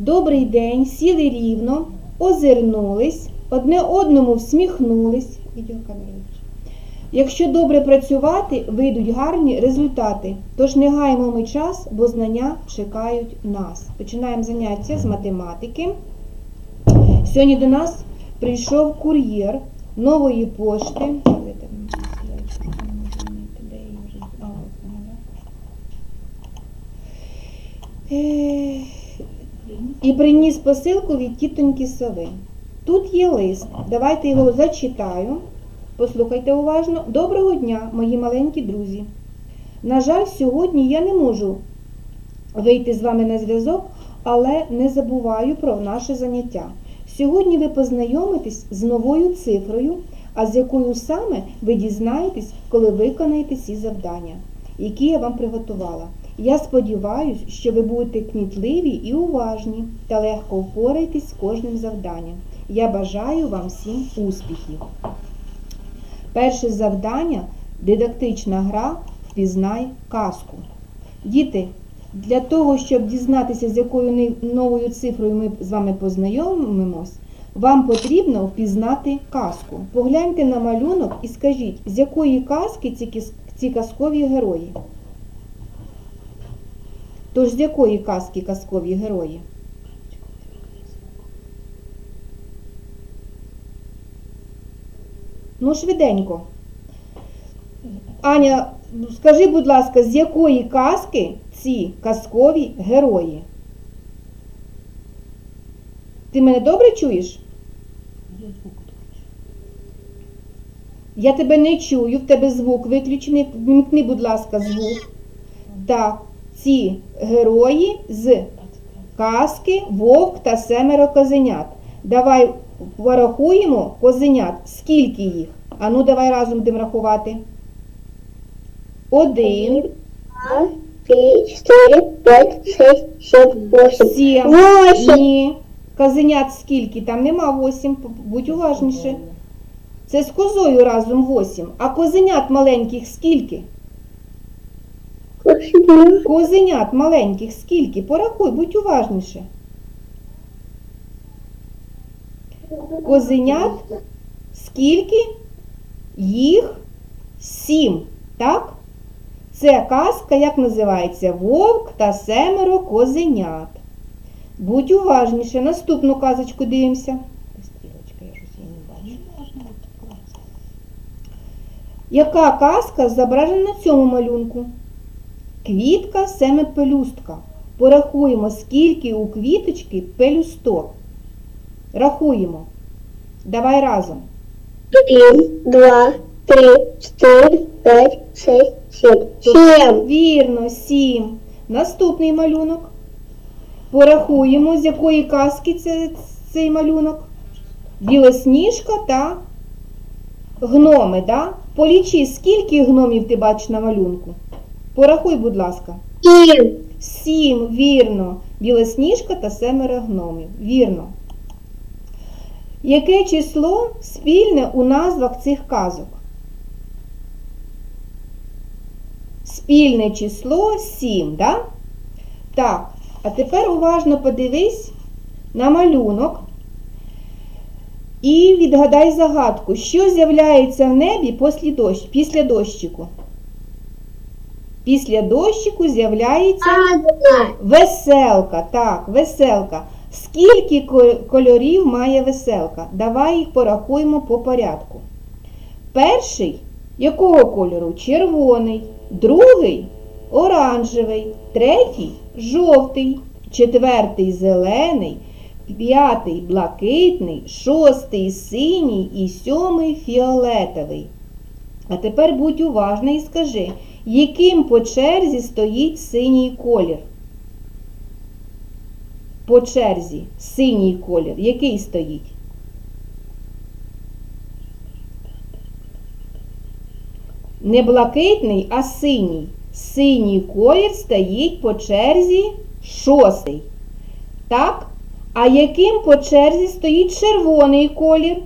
Добрий день, сіли рівно, озирнулись, одне одному всміхнулись. Якщо добре працювати, вийдуть гарні результати. Тож не гаймо ми час, бо знання чекають нас. Починаємо заняття з математики. Сьогодні до нас прийшов кур'єр нової пошти. Е, І приніс посилку від тітоньки сови. Тут є лист. Давайте його зачитаю. Послухайте уважно. Доброго дня, мої маленькі друзі. На жаль, сьогодні я не можу вийти з вами на зв'язок, але не забуваю про наше заняття. Сьогодні ви познайомитесь з новою цифрою, а з якою саме ви дізнаєтесь, коли виконаєте ці завдання, які я вам приготувала. Я сподіваюся, що ви будете кмітливі і уважні та легко впораєтесь з кожним завданням. Я бажаю вам всім успіхів. Перше завдання дидактична гра Впізнай казку. Діти, для того, щоб дізнатися, з якою новою цифрою ми з вами познайомимось, вам потрібно впізнати казку. Погляньте на малюнок і скажіть, з якої казки ці, казкові герої. Тож з якої казки казкові герої? Ну, швиденько. Аня, скажи, будь ласка, з якої казки ці казкові герої? Ти мене добре чуєш? Я тебе не чую, в тебе звук виключений. Вімкни, будь ласка, звук. Так, ці герої з казки Вовк та семеро козенят. Давай порахуємо козенят. Скільки їх? Ану, давай разом будемо рахувати. Один, два, три, четыре, пять, шесть, семь, восемь. сім. Ні. Козенят скільки? Там нема восім. Будь уважніше. Це з козою разом восім. А козенят маленьких скільки? Козенят маленьких скільки? Порахуй, будь уважніше. Козенят скільки? Їх сім. Так? Це казка, як називається? Вовк та семеро козенят. Будь уважніше. Наступну казочку дивимося. Яка казка зображена на цьому малюнку? Квітка семипелюстка. Порахуємо, скільки у квіточки пелюсток. Рахуємо. Давай разом. Один, два, три, четыре, пять, шесть, семь. Семь. Вірно, сім. Наступний малюнок. Порахуємо, з якої казки це, цей малюнок. Білосніжка та гноми, да? Полічи, скільки гномів ти бачиш на малюнку. Порахуй, будь ласка. Семь. Сім, вірно. Білосніжка та семеро гномів. Вірно. Яке число спільне у назвах цих казок? Спільне число 7, да? Так, а тепер уважно подивись на малюнок і відгадай загадку, що з'являється в небі після, дощ, після дощику? Після дощику з'являється Веселка, так, веселка. Скільки кольорів має веселка? Давай їх порахуємо по порядку. Перший якого кольору? Червоний, другий оранжевий, третій жовтий, четвертий зелений, п'ятий блакитний, шостий синій і сьомий фіолетовий. А тепер будь уважний і скажи, яким по черзі стоїть синій колір? По черзі синій колір. Який стоїть? Не блакитний, а синій. Синій колір стоїть по черзі шостий. Так? А яким по черзі стоїть червоний колір?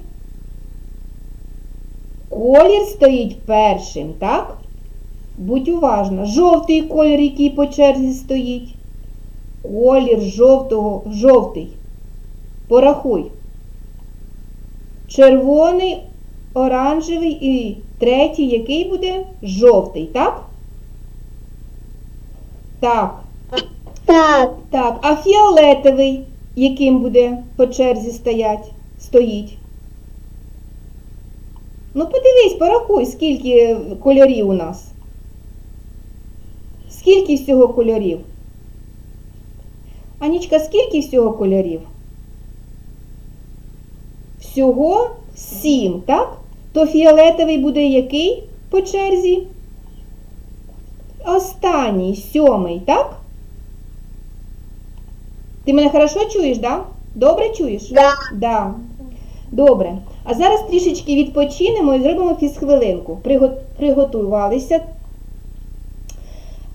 Колір стоїть першим, так? Будь уважна. Жовтий колір, який по черзі стоїть. Колір жовтого, жовтий. Порахуй. Червоний, оранжевий і третій, який буде? Жовтий, так? Так. Так. Так, а фіолетовий, яким буде по черзі стоять, стоїть? Ну, подивись, порахуй, скільки кольорів у нас. Скільки всього кольорів? Анічка, скільки всього кольорів? Всього сім, так? То фіолетовий буде який по черзі? Останній, сьомий, так? Ти мене хорошо чуєш, да? Добре чуєш? Да. Да. Добре. А зараз трішечки відпочинемо і зробимо фізхвилинку. Приготувалися.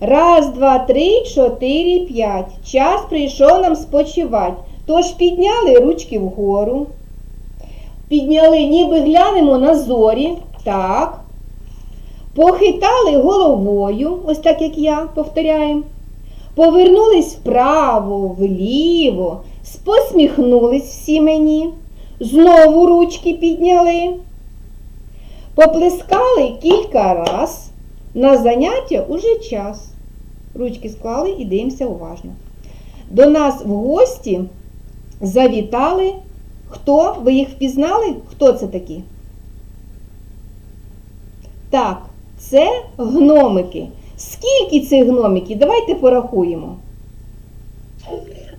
Раз, два, три, чотири, п'ять. Час прийшов нам спочивати. Тож підняли ручки вгору. Підняли, ніби глянемо на зорі. Так. Похитали головою, ось так як я, повторяємо. Повернулись вправо, вліво, посміхнулись всі мені, знову ручки підняли, поплескали кілька раз. На заняття уже час. Ручки склали і дивимося уважно. До нас в гості завітали. Хто? Ви їх впізнали? Хто це такі? Так, це гномики. Скільки цих гномиків? Давайте порахуємо.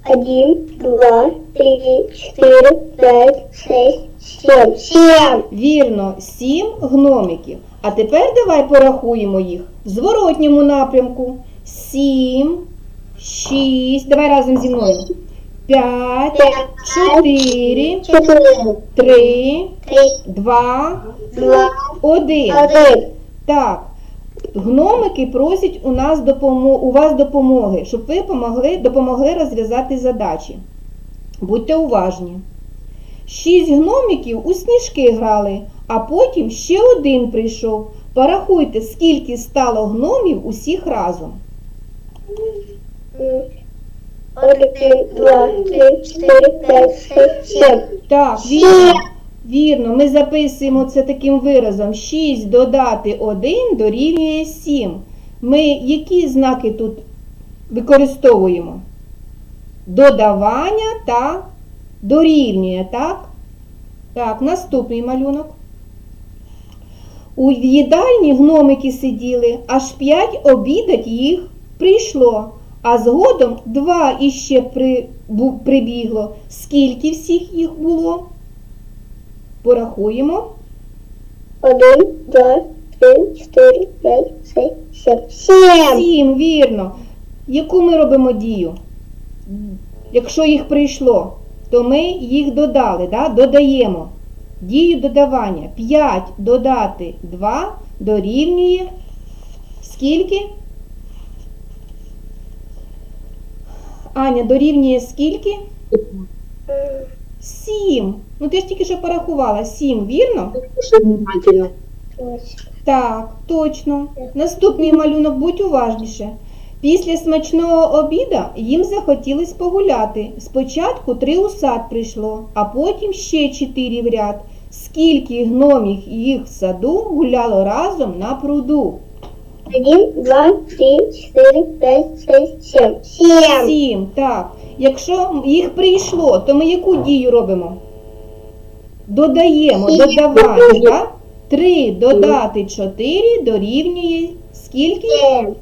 Один, два, три, четыре, пять, шесть, семь. Семь. Вірно, сім гномиків. А тепер давай порахуємо їх в зворотньому напрямку. Сім, шість. Давай разом зі мною. П'ять, чотири, три, два, один. Так. Гномики просять у нас допомо- у вас допомоги, щоб ви помогли, допомогли розв'язати задачі. Будьте уважні. Шість гномиків у сніжки грали, а потім ще один прийшов. Порахуйте, скільки стало гномів усіх разом. Один, два, три, четыре, пять, шесть, семь. Так, вірно. Вірно, ми записуємо це таким виразом. 6 додати 1 дорівнює 7. Ми які знаки тут використовуємо? Додавання та дорівнює, так? Так, наступний малюнок. У їдальні гномики сиділи, аж 5 обідать їх прийшло, а згодом два іще при, бу- прибігло. Скільки всіх їх було? Порахуємо. Один, два, три, четыре, пять, шесть, семь. Семь. Сім, вірно. Яку ми робимо дію? Якщо їх прийшло, то ми їх додали, да? додаємо. Дію додавання. 5 додати 2 дорівнює скільки? Аня, дорівнює скільки? 7. Ну ти ж тільки що порахувала. 7, вірно? Так, точно. Наступний малюнок, будь уважніше. Після смачного обіда їм захотілось погуляти. Спочатку три у сад прийшло, а потім ще чотири в ряд. Скільки гномів їх в саду гуляло разом на пруду? Один, два, три, четыре, пять, шесть, семь. Семь. Сім. Так. Якщо їх прийшло, то ми яку дію робимо? Додаємо Сім. додавання. Так? Три додати чотири дорівнює скільки?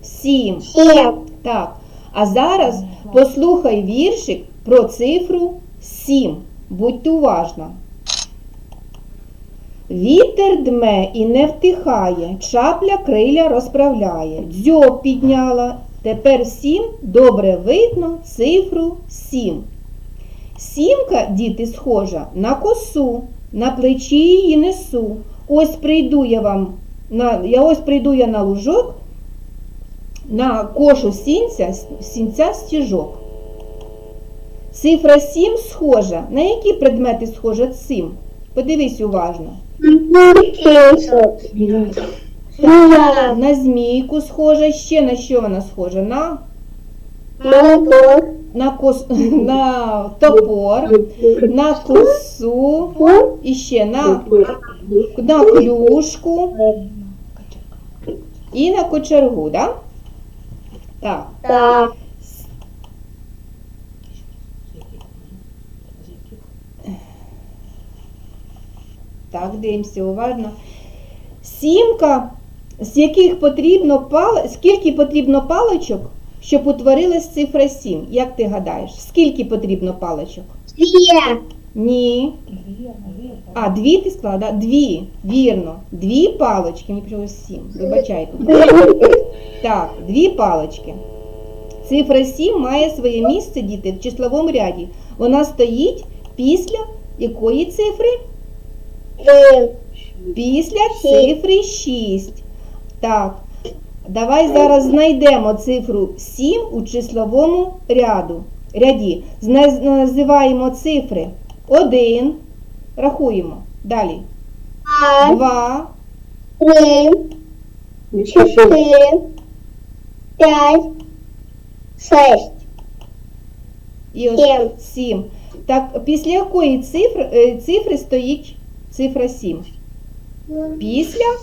Сім. Семь. Так. А зараз послухай віршик про цифру 7. Будьте уважна. Вітер дме і не втихає, чапля криля розправляє. Дзьоб підняла. Тепер всім добре видно цифру 7. Сімка, діти, схожа на косу, на плечі її несу. Ось прийду я вам на, я ось прийду я на лужок, на кошу сінця, сінця стіжок. Цифра 7 схожа. На які предмети схожа 7? Подивись уважно. На змійку схожа, ще на що вона схожа? На Молоток. на, кос... на топор, на косу, і ще на, на клюшку і на кочергу, да? Так. Так. Так, дивимося уважно. Сімка, з яких потрібно пал... скільки потрібно паличок, щоб утворилась цифра 7? Як ти гадаєш? Скільки потрібно паличок? Две. Ні. А, дві ти склала, да? Дві. Вірно. Дві палички. Мені почалось сім. Вибачайте. Так, дві палички. Цифра 7 має своє місце, діти, в числовому ряді. Вона стоїть після якої цифри? Після цифри 6. Так. Давай зараз знайдемо цифру 7 у числовому ряду. ряді. Називаємо цифри 1. Рахуємо. Далі. Два. 2, Три. Четыре. Пять. Шесть. і ось Сім. 7. Так, після якої цифри, е, цифри стоїть цифра 7? Після?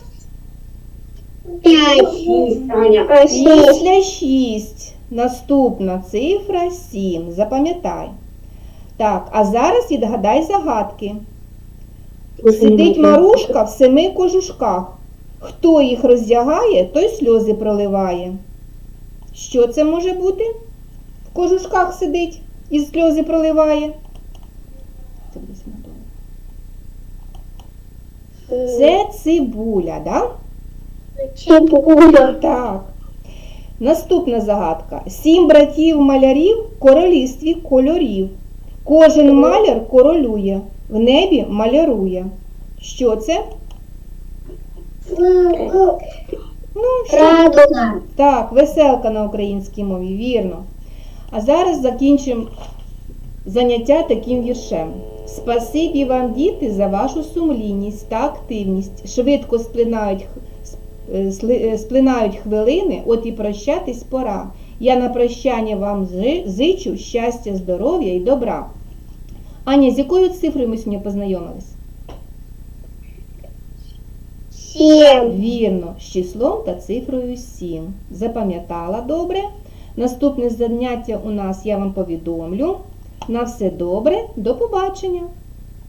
Пять. Після 6. Наступна цифра 7. Запам'ятай. Так, а зараз відгадай загадки. Сидить Марушка в семи кожушках. Хто їх роздягає, той сльози проливає. Що це може бути? В кожушках сидить і сльози проливає. Це Це цибуля, да? Чебуля. Так. Наступна загадка. Сім братів малярів в королівстві кольорів. Кожен маляр королює, в небі малярує. Що це? Ну, що? Так, веселка на українській мові, вірно. А зараз закінчимо заняття таким віршем. Спасибі вам, діти, за вашу сумлінність та активність. Швидко сплинають, е, е, сплинають хвилини, от і прощатись пора. Я на прощання вам зичу щастя, здоров'я і добра. Аня, з якою цифрою ми сьогодні познайомились? Семь. Вірно, з числом та цифрою 7. Запам'ятала добре. Наступне заняття у нас я вам повідомлю. На все добре, до побачення!